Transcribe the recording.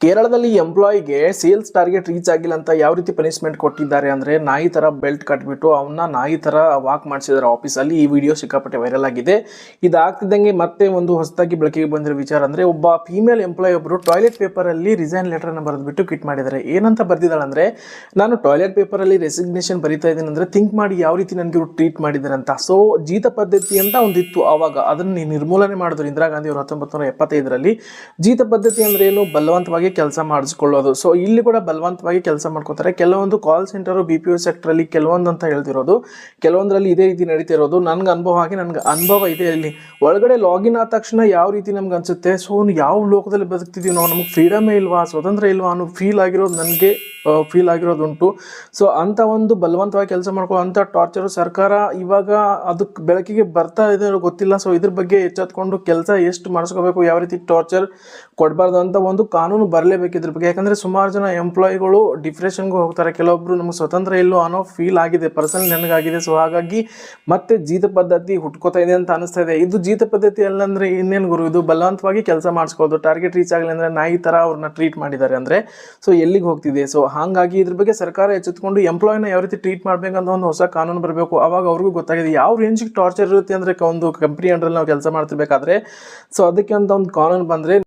ಕೇರಳದಲ್ಲಿ ಎಂಪ್ಲಾಯಿಗೆ sales target reach ಆಗಿಲ್ಲ ಅಂತ ಯಾವ ರೀತಿ ಪನಿಷ್ಮೆಂಟ್ ಕೊಟ್ಟಿದ್ದಾರೆ ಅಂದ್ರೆ ನಾಯಿ ಥರ ಬೆಲ್ಟ್ ಕಟ್ಬಿಟ್ಟು ಅವನ್ನ ನಾಯಿ ಥರ ವಾಕ್ ಮಾಡಿಸಿದ್ದಾರೆ ಆಫೀಸಲ್ಲಿ ಈ ವಿಡಿಯೋ ಸಿಕ್ಕಾಪಟ್ಟೆ ವೈರಲ್ ಆಗಿದೆ. ಇದಾಗ್ತಿದ್ದಂಗೆ ಮತ್ತೆ ಒಂದು ಹೊಸದಾಗಿ ಬೆಳಕಿಗೆ ಬಂದಿರೋ ವಿಚಾರ ಅಂದ್ರೆ ಒಬ್ಬ ಫೀಮೇಲ್ ಎಂಪ್ಲಾಯಿ ಒಬ್ಬರು ಟಾಯ್ಲೆಟ್ ಪೇಪರಲ್ಲಿ ರಿಸೈನ್ ಲೆಟರ್ ಅನ್ನು ಬರೆದ್ಬಿಟ್ಟು ಕ್ವಿಟ್ ಮಾಡಿದ್ದಾರೆ. ಏನಂತ ಬರ್ದಿದ್ದಾಳೆ ಅಂದ್ರೆ, ನಾನು ಟಾಯ್ಲೆಟ್ ಪೇಪರಲ್ಲಿ ರೆಸಿಗ್ನೇಷನ್ ಬರಿತಾ ಇದ್ದೀನಿ ಅಂದ್ರೆ ಥಿಂಕ್ ಮಾಡಿ ಯಾವ ರೀತಿ ನನಗೆ ಇವರು ಟ್ರೀಟ್ ಮಾಡಿದ್ದಾರೆ ಅಂತ. ಸೊ ಜೀತ ಪದ್ಧತಿ ಅಂತ ಒಂದಿತ್ತು ಆವಾಗ ಅದನ್ನ ನಿರ್ಮೂಲನೆ ಮಾಡಿದ್ರು ಇಂದಿರಾ ಗಾಂಧಿ ಅವರು ಹತ್ತೊಂಬತ್ತು ನೂರ ಎಪ್ಪತ್ತೈದರಲ್ಲಿ ಜೀತ ಪದ್ಧತಿ ಅಂದ್ರೆ ಏನು? ಬಲವಂತವಾಗಿ ಕೆಲಸ ಮಾಡಿಸ್ಕೊಳ್ಳೋದು. ಸೊ ಇಲ್ಲಿ ಕೂಡ ಬಲವಂತವಾಗಿ ಕೆಲಸ ಮಾಡ್ಕೋತಾರೆ. ಕೆಲವೊಂದು call centre B P O sector ಅಲ್ಲಿ ಕೆಲವೊಂದು ಅಂತ ಹೇಳ್ತಿರೋದು. ಕೆಲವೊಂದರಲ್ಲಿ ಇದೇ ರೀತಿ ನಡೀತಿರೋದು. ನನ್ಗೆ ಅನುಭವ ಆಗಿ ನನ್ಗೆ ಅನುಭವ ಇದೆ ಇಲ್ಲಿ. ಒಳಗಡೆ ಲಾಗಿನ್ ಆದ ತಕ್ಷಣ ಯಾವ ರೀತಿ ನಮ್ಗೆ ಅನ್ಸುತ್ತೆ? ಸೊ ಯಾವ ಲೋಕದಲ್ಲಿ ಬದುಕ್ತಿದೀವಿ ನಾವು ನಮಗೆ ಫ್ರೀಡಮೇ ಇಲ್ವಾ? ಸ್ವತಂತ್ರ ಇಲ್ವಾ ಅನ್ನೋ ಫೀಲ್ ಆಗಿರೋದು ನನಗೆ ಫೀಲ್ ಆಗಿರೋದುಂಟು. ಸೊ ಅಂತ ಒಂದು ಬಲವಂತವಾಗಿ ಕೆಲಸ ಮಾಡ್ಕೊಳ್ಳೋ ಅಂಥ ಟಾರ್ಚರು ಸರ್ಕಾರ ಇವಾಗ ಅದಕ್ಕೆ ಬೆಳಕಿಗೆ ಬರ್ತಾ ಇದೆ ಗೊತ್ತಿಲ್ಲ. ಸೊ ಇದ್ರ ಬಗ್ಗೆ ಎಚ್ಚೆತ್ಕೊಂಡು ಕೆಲಸ ಎಷ್ಟು ಮಾಡಿಸ್ಕೋಬೇಕು, ಯಾವ ರೀತಿ ಟಾರ್ಚರ್ ಕೊಡಬಾರ್ದು ಅಂತ ಒಂದು ಕಾನೂನು ಬರಲೇಬೇಕು ಇದ್ರ ಬಗ್ಗೆ. ಯಾಕಂದರೆ ಸುಮಾರು ಜನ ಎಂಪ್ಲಾಯಿಗಳು ಡಿಪ್ರೆಷನ್ಗೂ ಹೋಗ್ತಾರೆ. ಕೆಲವೊಬ್ಬರು ನಮಗೆ ಸ್ವತಂತ್ರ ಇಲ್ಲೋ ಅನ್ನೋ ಫೀಲ್ ಆಗಿದೆ. ಪರ್ಸನಲ್ ನನಗಾಗಿದೆ. ಸೊ ಹಾಗಾಗಿ ಮತ್ತೆ ಜೀತ ಪದ್ಧತಿ ಹುಟ್ಕೋತಾ ಇದೆ ಅಂತ ಅನಿಸ್ತಾ ಇದೆ. ಇದು ಜೀತ ಪದ್ಧತಿ ಅಲ್ಲಂದ್ರೆ ಇನ್ನೇನು ಗುರು? ಇದು ಬಲವಂತವಾಗಿ ಕೆಲಸ ಮಾಡಿಸ್ಕೋದು ಟಾರ್ಗೆಟ್ ರೀಚ್ ಆಗಲಿ ಅಂದರೆ ನಾಯಿ ಥರ ಅವ್ರನ್ನ ಟ್ರೀಟ್ ಮಾಡಿದ್ದಾರೆ ಅಂದರೆ. ಸೊ ಎಲ್ಲಿಗೆ ಹೋಗ್ತಿದೆ? ಸೊ ಹಾಗಾಗಿ ಇದ್ರ ಬಗ್ಗೆ ಸರ್ಕಾರ ಎಚ್ಚೆತ್ಕೊಂಡು ಎಂಪ್ಲಾಯ್ನ ಯಾವ ರೀತಿ ಟ್ರೀಟ್ ಮಾಡ್ಬೇಕಂತ ಒಂದು ಹೊಸ ಕಾನೂನು ಬರಬೇಕು. ಅವಾಗ ಅವ್ರಿಗೂ ಗೊತ್ತಾಗಿದೆ. ಯಾವ ರೇಂಜಿಗೆ ಟಾರ್ಚರ್ ಇರುತ್ತೆ ಅಂದರೆ ಒಂದು ಕಂಪ್ನಿ ಅಂಡ್ರಲ್ಲಿ ನಾವು ಕೆಲಸ ಮಾಡ್ತಿರ್ಬೇಕಾದ್ರೆ. ಸೊ ಅದಕ್ಕೆ ಅಂತ ಒಂದು ಕಾನೂನು ಬಂದರೆ